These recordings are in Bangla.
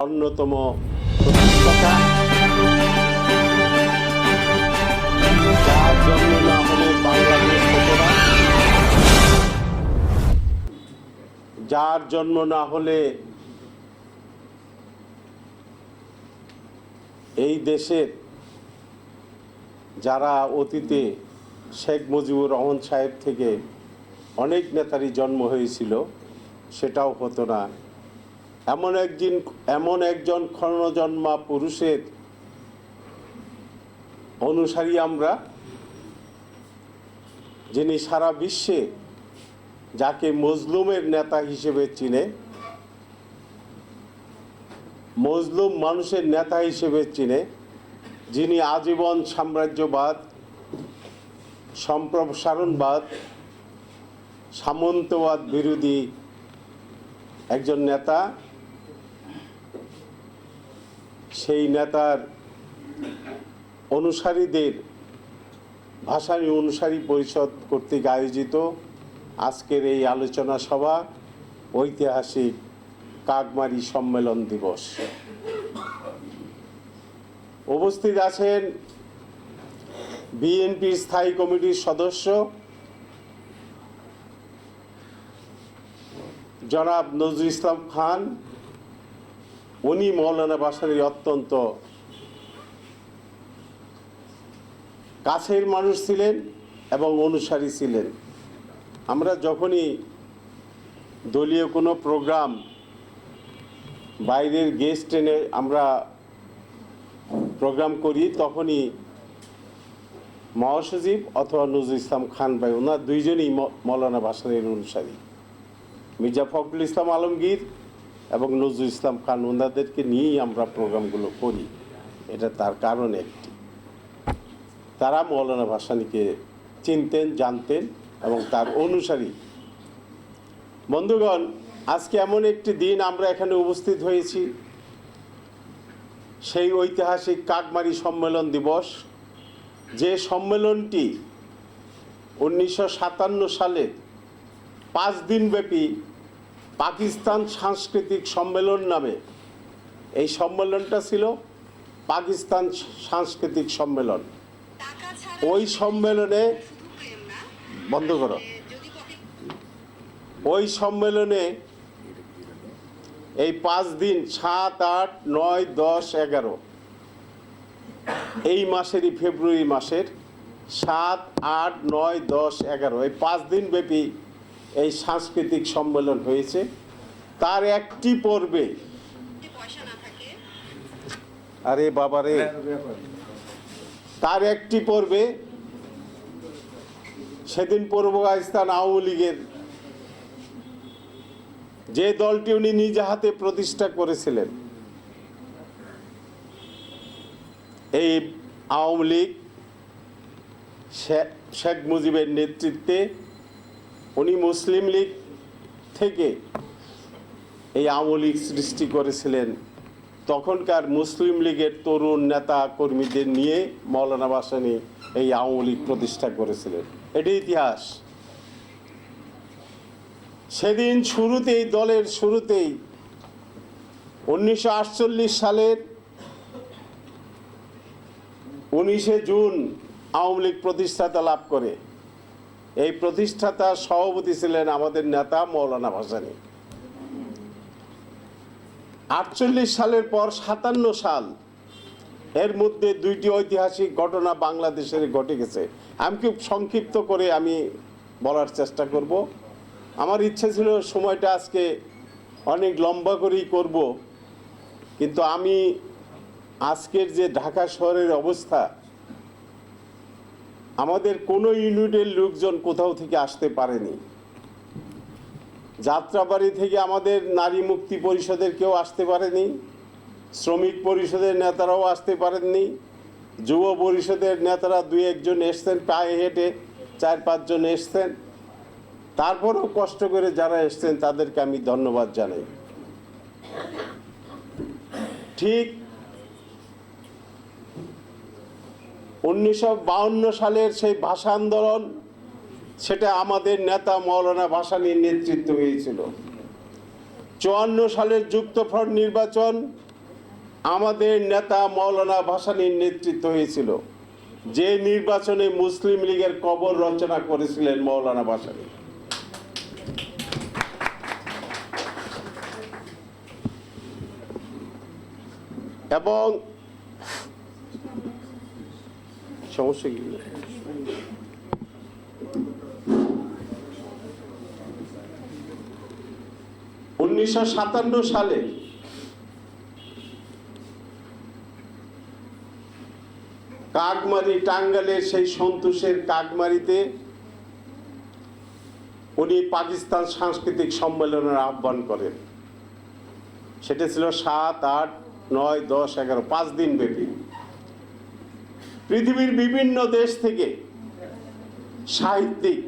অন্যতম যার যার জন্ম না হলে এই দেশের যারা অতীতে শেখ মুজিবুর রহমান সাহেব থেকে অনেক নেতারই জন্ম হয়েছিল, সেটাও হতো না। এমন একদিন, এমন একজন ক্ষণজন্মা পুরুষের অনুসারী আমরা, যিনি সারা বিশ্বে যাকে মজলুমের নেতা হিসেবে চিনে, মজলুম মানুষের নেতা হিসেবে চিনে, যিনি আজীবন সাম্রাজ্যবাদ, সম্প্রসারণবাদ, সামন্তবাদ বিরোধী একজন নেতা সেই নেতার অনুসারীদের ভাষানী অনুসারী পরিষদ কর্তৃক আয়োজিত আজকের এই আলোচনা সভা, ঐতিহাসিক কাকমারি সম্মেলন দিবস। উপস্থিত আছেন বিএনপির স্থায়ী কমিটির সদস্য জনাব নজরুল ইসলাম খান উনি মৌলানা বাসারির অত্যন্ত কাছের মানুষ ছিলেন এবং অনুসারী ছিলেন। আমরা যখনই দলীয় কোনো প্রোগ্রাম বাইরের গেস্ট এনে আমরা প্রোগ্রাম করি, তখনই মহাসচিব অথবা নজরুল ইসলাম খান ভাই, ওনার দুইজনই মৌলানা বাসারের অনুসারী। মির্জা ফখরুল ইসলাম আলমগীর এবং নজরুল ইসলাম খান ওনাদেরকে নিয়েই আমরা প্রোগ্রামগুলো করি। এটা তার কারণ একটি। তারা মৌলানা ভাসানিকে চিনতেন, জানতেন এবং তার অনুসারী। বন্ধুগণ, আজকে এমন একটি দিন আমরা এখানে উপস্থিত হয়েছি। সেই ঐতিহাসিক কাকমারি সম্মেলন দিবস, যে সম্মেলনটি উনিশশো সাতান্ন সালে পাঁচ দিনব্যাপী পাকিস্তান সাংস্কৃতিক সম্মেলন নামে। এই সম্মেলনটা ছিল পাকিস্তান সাংস্কৃতিক সম্মেলন। ওই সম্মেলনে বন্ধ করো। ওই সম্মেলনে এই পাঁচ দিন সাত আট নয় দশ এগারো। এই মাসেরই ফেব্রুয়ারি মাসের সাত আট নয় দশ এগারো। এই পাঁচ দিন ব্যাপী এই সাংস্কৃতিক সম্মেলন হয়েছে। তার একটি পর্বে আরে বাবারে। তার একটি পর্বে সেদিন পূর্ব পাকিস্তান আওয়ামী লীগের যে দলটি উনি নিজ হাতে প্রতিষ্ঠা করেছিলেন এই আওয়ামী লীগ শেখ মুজিবের নেতৃত্বে উনি মুসলিম লীগ থেকে এই আওয়ামী লীগ সৃষ্টি করেছিলেন। তখনকার মুসলিম লীগের তরুণ নেতা কর্মীদের নিয়ে মৌলানা বাসানি এই আওয়ামী লীগ প্রতিষ্ঠা করেছিলেন। এটি ইতিহাস। সেদিন শুরুতেই, দলের শুরুতেই উনিশশো আটচল্লিশ সালের উনিশে জুন আওয়ামী লীগ প্রতিষ্ঠাতা লাভ করে। এই প্রতিষ্ঠাতা সভাপতি ছিলেন আমাদের নেতা মৌলানা ভাসানী। আটচল্লিশ সালের পর সাতান্ন সাল এর মধ্যে দুইটি ঐতিহাসিক ঘটনা বাংলাদেশের ঘটে গেছে। আমি খুব সংক্ষিপ্ত করে আমি বলার চেষ্টা করব। আমার ইচ্ছে ছিল সময়টা আজকে অনেক লম্বা করেই করব, কিন্তু আমি আজকের যে ঢাকা শহরের অবস্থা আমাদের কোনো ইউনিটের লোকজন কোথাও থেকে আসতে পারেনি। যাত্রাবাড়ি থেকে আমাদের নারী মুক্তি পরিষদের কেউ আসতে পারেনি, শ্রমিক পরিষদের নেতারাও আসতে পারেননি, যুব পরিষদের নেতারা দুই একজন এসছেন পায়ে হেঁটে, চার পাঁচজন এসছেন। তারপরেও কষ্ট করে যারা এসছেন তাদেরকে আমি ধন্যবাদ জানাই। ঠিক উনিশশো সালের সেই ভাষা আন্দোলন, সেটা আমাদের নেতা মৌলানা ভাসানীর নেতৃত্ব হয়েছিল। চুয়ান্ন সালের যুক্তফ্রন্ট নির্বাচন আমাদের নেতা মৌলানা ভাসানীর নেতৃত্ব হয়েছিল। যে নির্বাচনে মুসলিম লীগের কবর রচনা করেছিলেন মৌলানা ভাসানী। এবং সমস্যা কি? উনিশশো সালে কাকমারি টাঙ্গালের সেই সন্তোষের কাকমারিতে উনি পাকিস্তান সাংস্কৃতিক সম্মেলনের আহ্বান করেন। সেটা ছিল সাত, আট, নয়, দশ, এগারো, পাঁচ দিন ব্যাপী। পৃথিবীর বিভিন্ন দেশ থেকে সাহিত্যিক,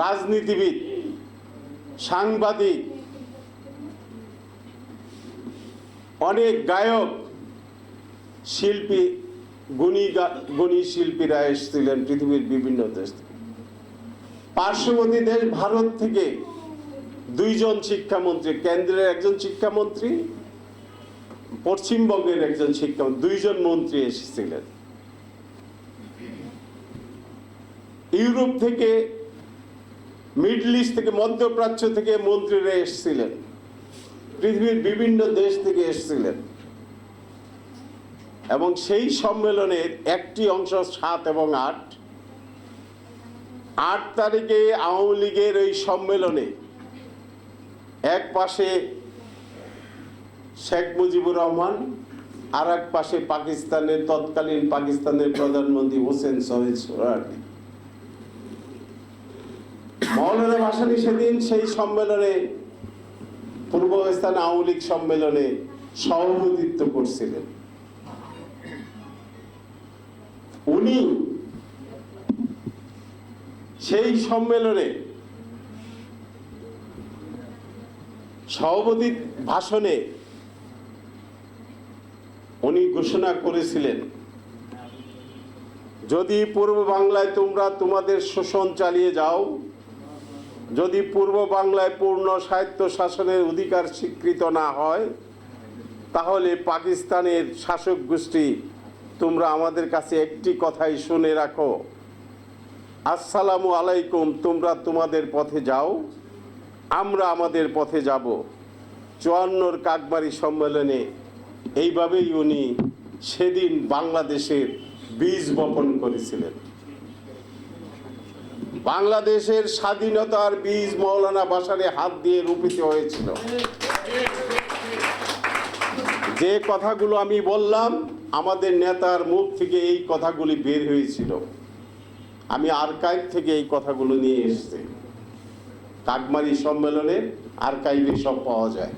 রাজনীতিবিদ, সাংবাদিক, অনেক গায়ক, শিল্পী, গুণী গুণী শিল্পীরা এসেছিলেন পৃথিবীর বিভিন্ন দেশ থেকে। পার্শ্ববর্তী দেশ ভারত থেকে দুইজন শিক্ষামন্ত্রী, কেন্দ্রের একজন শিক্ষামন্ত্রী, পশ্চিমবঙ্গের একজন শিক্ষামন্ত্রী, দুইজন মন্ত্রী এসেছিলেন। ইউরোপ থেকে, মিডল ইস্ট থেকে, মধ্যপ্রাচ্য থেকে মন্ত্রীরা এসেছিলেন। পৃথিবীর বিভিন্ন দেশ থেকে এসেছিলেন। এবং সেই সম্মেলনের একটি অংশ সাত এবং আট। আট তারিখে আওয়ামী লীগের ওই সম্মেলনে এক পাশে শেখ মুজিবুর রহমান আর এক পাশে পাকিস্তানের, তৎকালীন পাকিস্তানের প্রধানমন্ত্রী হোসেন শহীদ সোহরাওয়ার্দী। মৌলানা ভাসানী সেদিন সেই সম্মেলনে পূর্ব পাকিস্তান আওয়ামী লীগ সম্মেলনে সভাপতিত্ব করছিলেন। উনি সেই সম্মেলনে সভাপতি ভাষণে উনি ঘোষণা করেছিলেন, যদি পূর্ব বাংলায় তোমরা তোমাদের শোষণ চালিয়ে যাও যদি পূর্ব বাংলায় পূর্ণ সাহিত্য শাসনের অধিকার স্বীকৃত না হয়, তাহলে পাকিস্তানের শাসক গোষ্ঠী, তোমরা আমাদের কাছে একটি কথাই শুনে রাখো। আসসালামু আলাইকুম, তোমরা তোমাদের পথে যাও, আমরা আমাদের পথে যাব। চুয়ান্নর কাকবাড়ি সম্মেলনে এইভাবেই উনি সেদিন বাংলাদেশের বীজ বপন করেছিলেন। বাংলাদেশের স্বাধীনতার বীজ মৌলানা বাসারে হাত দিয়ে রূপিত হয়েছিল। যে কথাগুলো আমি বললাম, আমাদের নেতার মুখ থেকে এই কথাগুলি বের হয়েছিল। আমি আর্কাইভ থেকে এই কথাগুলো নিয়ে এসেছি। কাকমারি সম্মেলনের আর্কাইভে সব পাওয়া যায়।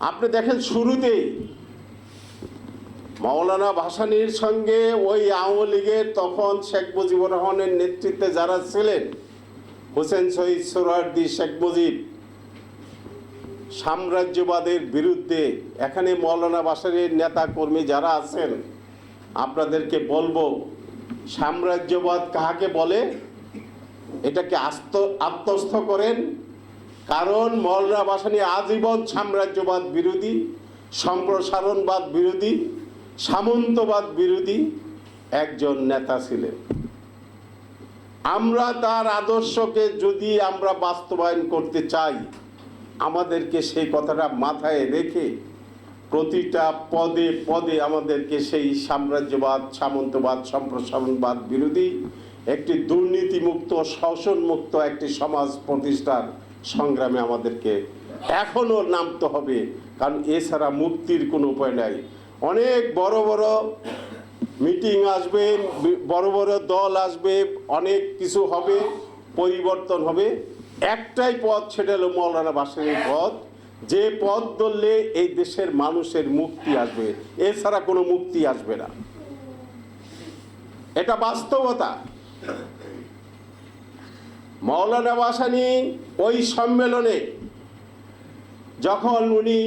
আপনি দেখেন শুরুতেই মাওলানা ভাসানির সঙ্গে ওই আওয়ামী লীগের তখন শেখ মুজিবুর রহমানের নেতৃত্বে যারা ছিলেন, হোসেন শহীদ সোহরাওয়ার্দী শেখ মুজিব, সাম্রাজ্যবাদের বিরুদ্ধে, এখানে মৌলানা বাসারের নেতা কর্মী যারা আছেন, আপনাদেরকে বলব, সাম্রাজ্যবাদ কাহাকে বলে? এটাকে আস্ত, আত্মস্থ করেন, কারণ মৌলানা বাসানি আজীবন সাম্রাজ্যবাদ বিরোধী, সম্প্রসারণবাদ বিরোধী সামন্তবাদ বিরোধী একজন নেতা ছিলেন। আমরা তার আদর্শকে যদি আমরা বাস্তবায়ন করতে চাই, আমাদেরকে সেই কথাটা মাথায় রেখে প্রতিটা পদে পদে আমাদেরকে সেই সাম্রাজ্যবাদ, সামন্তবাদ, সম্প্রসারণবাদ বিরোধী একটি দুর্নীতিমুক্ত, শোষণমুক্ত একটি সমাজ প্রতিষ্ঠার সংগ্রামে আমাদেরকে এখনও নামতে হবে। কারণ এছাড়া মুক্তির কোনো উপায় নাই। অনেক বড় বড় মিটিং আসবে, বড় বড় দল আসবে, অনেক কিছু হবে, পরিবর্তন হবে। একটাই পথ সেটা হলো মৌলানা বাসের পথ। যে পথ ধরলে এই দেশের মানুষের মুক্তি আসবে। এছাড়া কোনো মুক্তি আসবে না। এটা বাস্তবতা। মৌলানা বাসানি ওই সম্মেলনে যখন উনি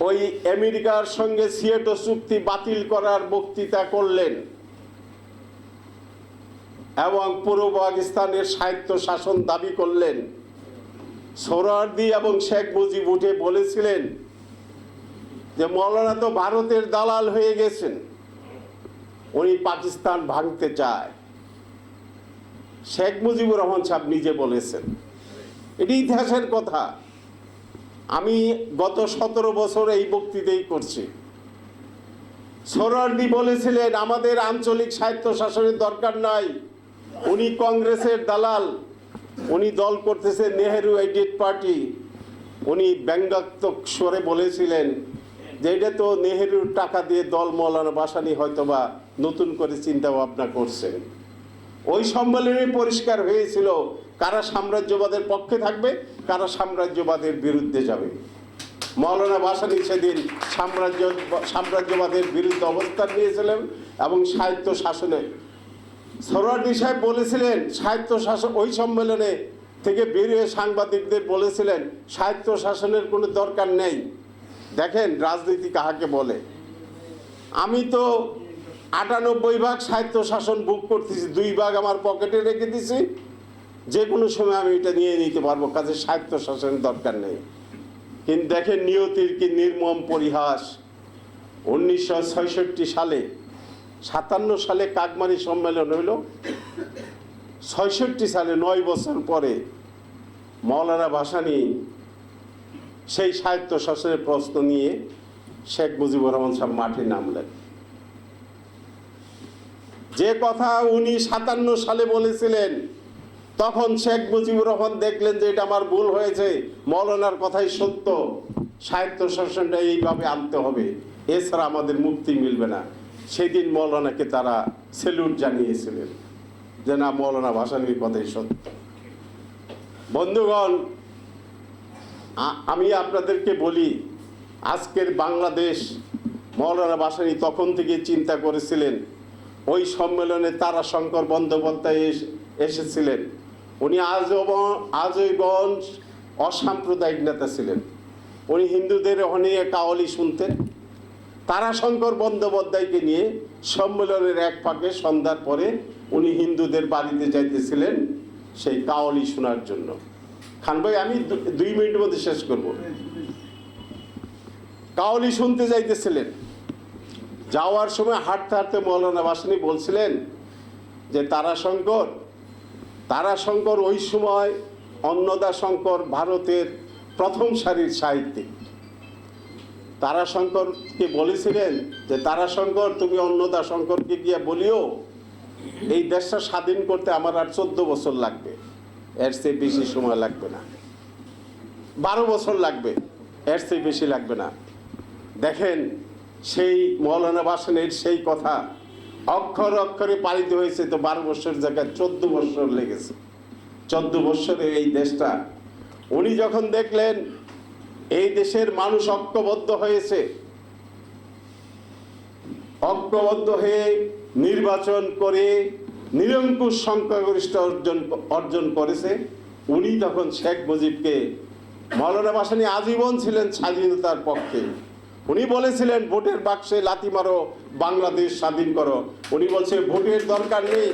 ওই আমেরিকার সঙ্গে সিয়েটো চুক্তি বাতিল করার বক্তৃতা করলেন এবং পূর্ব পাকিস্তানের সাহিত্য শাসন দাবি করলেন। সোহরাওয়ার্দী এবং শেখ মুজিব উঠে বলেছিলেন যে, মৌলানা তো ভারতের দালাল হয়ে গেছেন। উনি পাকিস্তান ভাঙতে চায়। শেখ মুজিবুর রহমান সাহেব নিজে বলেছেন। এটি ইতিহাসের কথা। আমি গত সতেরো বছর এই বক্তৃতাই করছি। সোহরাওয়ার্দী বলেছিলেন, আমাদের আঞ্চলিক সাহিত্য শাসনের দরকার নাই। উনি কংগ্রেসের দালাল। উনি দল করতেছে নেহেরু এডিট পার্টি উনি ব্যঙ্গাত্মক স্বরে বলেছিলেন যে, এটা তো নেহেরুর টাকা দিয়ে দল মৌলানা বাসানি হয়তোবা নতুন করে চিন্তা ভাবনা করছেন। ওই সম্মেলনে পরিষ্কার হয়েছিল। কারা সাম্রাজ্যবাদের পক্ষে থাকবে, কারা সাম্রাজ্যবাদের বিরুদ্ধে যাবে। মৌলানা বাসানি সেদিন সাম্রাজ্য, সাম্রাজ্যবাদের বিরুদ্ধে অবস্থান নিয়েছিলেন এবং সাহিত্য শাসনে। সরোয়ার্দি সাহেব বলেছিলেন, সাহিত্য শাসন, ওই সম্মেলনে থেকে বেরিয়ে সাংবাদিকদের বলেছিলেন, সাহিত্য শাসনের কোনো দরকার নেই। দেখেন রাজনীতি কাহাকে বলে। আমি তো আটানব্বই ভাগ সাহিত্য শাসন বুক করতেছি, দুই ভাগ আমার পকেটে রেখে দিছি যে কোনো সময় আমি এটা নিয়ে নিতে পারব, কাজে সাহিত্য শাসনের দরকার নেই। কিন্তু দেখেন নিয়তির কি নির্মম পরিহাস। উনিশশো সালে, সাতান্ন সালে কাকমারি সম্মেলন হইল। ছয়ষট্টি সালে নয় বছর পরে মৌলানা ভাসানী সেই সাহিত্য শাসনের প্রশ্ন নিয়ে শেখ মুজিবুর রহমান সাহেব মাঠে নামলেন। যে কথা উনি সাতান্ন সালে বলেছিলেন তখন শেখ মুজিবুর রহমান দেখলেন যে এটা আমার ভুল হয়েছে, মৌলানার কথাই সত্য সাহিত্য শাসনটা এইভাবে আনতে হবে, এছাড়া আমাদের মুক্তি মিলবে না। সেদিন মৌলানাকে তারা সেলুট জানিয়েছিলেন যে না, মৌলানা ভাসানির কথাই সত্য। বন্ধুগণ আমি আপনাদেরকে বলি, আজকের বাংলাদেশ, মৌলানা ভাসানী তখন থেকে চিন্তা করেছিলেন, ওই সম্মেলনে তারা শঙ্কর বন্দ্যোপাধ্যায় এস- এসেছিলেন। উনি আজীবন আজীবন অসাম্প্রদায়িক নেতা ছিলেন। উনি হিন্দুদের অনেক কাওয়ালি শুনতেন। তারাশঙ্কর বন্দ্যোপাধ্যায়কে নিয়ে সম্মেলনের এক ফাঁকে সন্ধ্যার পরে উনি হিন্দুদের বাড়িতে যাইতেছিলেন সেই কাওয়ালি শোনার জন্য। খান ভাই, আমি দুই মিনিটের মধ্যে শেষ করব। কাওয়ালি শুনতে যাইতেছিলেন। যাওয়ার সময় হাঁটতে হাঁটতে মৌলানা বাসনী বলছিলেন যে, তারাশঙ্কর তারাশঙ্কর ওই সময় অন্নদা শঙ্কর ভারতের প্রথম সারির সাহিত্যিক। তারাশঙ্করকে বলেছিলেন যে, তারাশঙ্কর, তুমি অন্নদা শঙ্করকে গিয়ে বলিও, এই দেশটা স্বাধীন করতে আমার আর চোদ্দ বছর লাগবে। এর চেয়ে বেশি সময় লাগবে না। বারো বছর লাগবে, এর চেয়ে বেশি লাগবে না। দেখেন, সেই মৌলানা বাসনের সেই কথা অক্ষর অক্ষরে পালিত হয়েছে তো বারো বছর জায়গায় চোদ্দ বছর লেগেছে। চোদ্দ বছরে এই দেশটা। উনি যখন দেখলেন, এই দেশের মানুষ ঐক্যবদ্ধ হয়েছে, ঐক্যবদ্ধ হয়ে নির্বাচন করে নিরঙ্কুশ সংখ্যাগরিষ্ঠ অর্জন অর্জন করেছে, উনি তখন শেখ মুজিবকে মৌলানা বাসানি আজীবন ছিলেন স্বাধীনতার পক্ষে। উনি বলেছিলেন, ভোটের বাক্সে লাথি মারো, বাংলাদেশ স্বাধীন করো। উনি বলছে ভোটের দরকার নেই।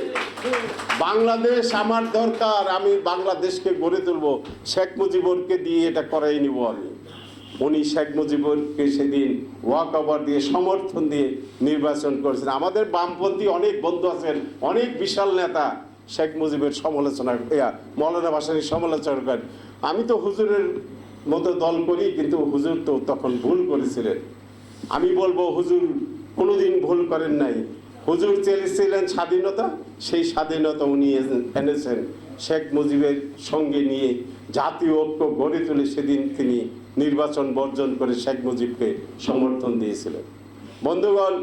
বাংলাদেশ আমার দরকার, আমি বাংলাদেশকে গড়ে তুলব। শেখ মুজিবুরকে দিয়ে এটা করাই নিব আমি। উনি শেখ মুজিবুরকে সেদিন ওয়াক ওভার দিয়ে, সমর্থন দিয়ে নির্বাচন করেছেন। আমাদের বামপন্থী অনেক বন্ধু আছেন, অনেক বিশাল নেতা শেখ মুজিবের সমালোচনা মৌলানা ভাসানির সমালোচনা করেন। আমি তো হুজুরের মতো দল করি, কিন্তু হুজুর তো তখন ভুল করেছিলেন। আমি বলব, হুজুর কোনোদিন ভুল করেন নাই। হুজুর চেয়েছিলেন স্বাধীনতা, সেই স্বাধীনতা উনি এনেছেন। শেখ মুজিবের সঙ্গে নিয়ে জাতীয় ঐক্য গড়ে তুলে সেদিন তিনি নির্বাচন বর্জন করে শেখ মুজিবকে সমর্থন দিয়েছিলেন। বন্ধুগণ,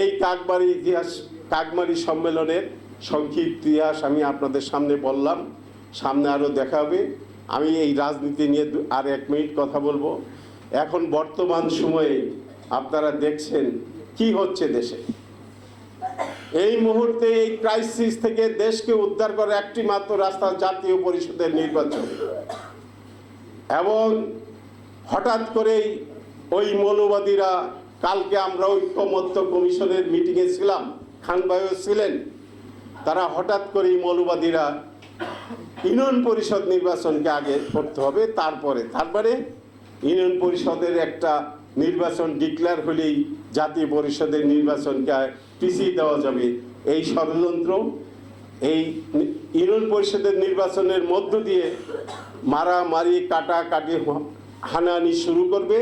এই কাকবাড়ি ইতিহাস কাকমারি সম্মেলনের সংক্ষিপ্ত ইতিহাস আমি আপনাদের সামনে বললাম। সামনে আরও দেখা হবে। আমি এই রাজনীতি নিয়ে আর এক মিনিট কথা বলব। এখন বর্তমান সময়ে আপনারা দেখছেন কি হচ্ছে দেশে। এই মুহূর্তে এই ক্রাইসিস থেকে দেশকে উদ্ধার করার একটি মাত্র রাস্তা জাতীয় পরিষদের নির্বাচন। এবং হঠাৎ করেই ওই মৌলবাদীরা, কালকে আমরা ঐক্যমত্য কমিশনের মিটিংয়ে ছিলাম, খান ভাইও ছিলেন, তারা হঠাৎ করেই মৌলবাদীরা ইউনিয়ন পরিষদ নির্বাচনকে আগে করতে হবে, তারপরে তারপরে ইউনিয়ন পরিষদের একটা নির্বাচন ডিক্লেয়ার হলেই জাতীয় পরিষদের নির্বাচনকে পিছিয়ে দেওয়া যাবে। এই ষড়যন্ত্র, এই ইউনিয়ন পরিষদের নির্বাচনের মধ্য দিয়ে মারামারি, কাটাকাটি, হানাহানি শুরু করবে।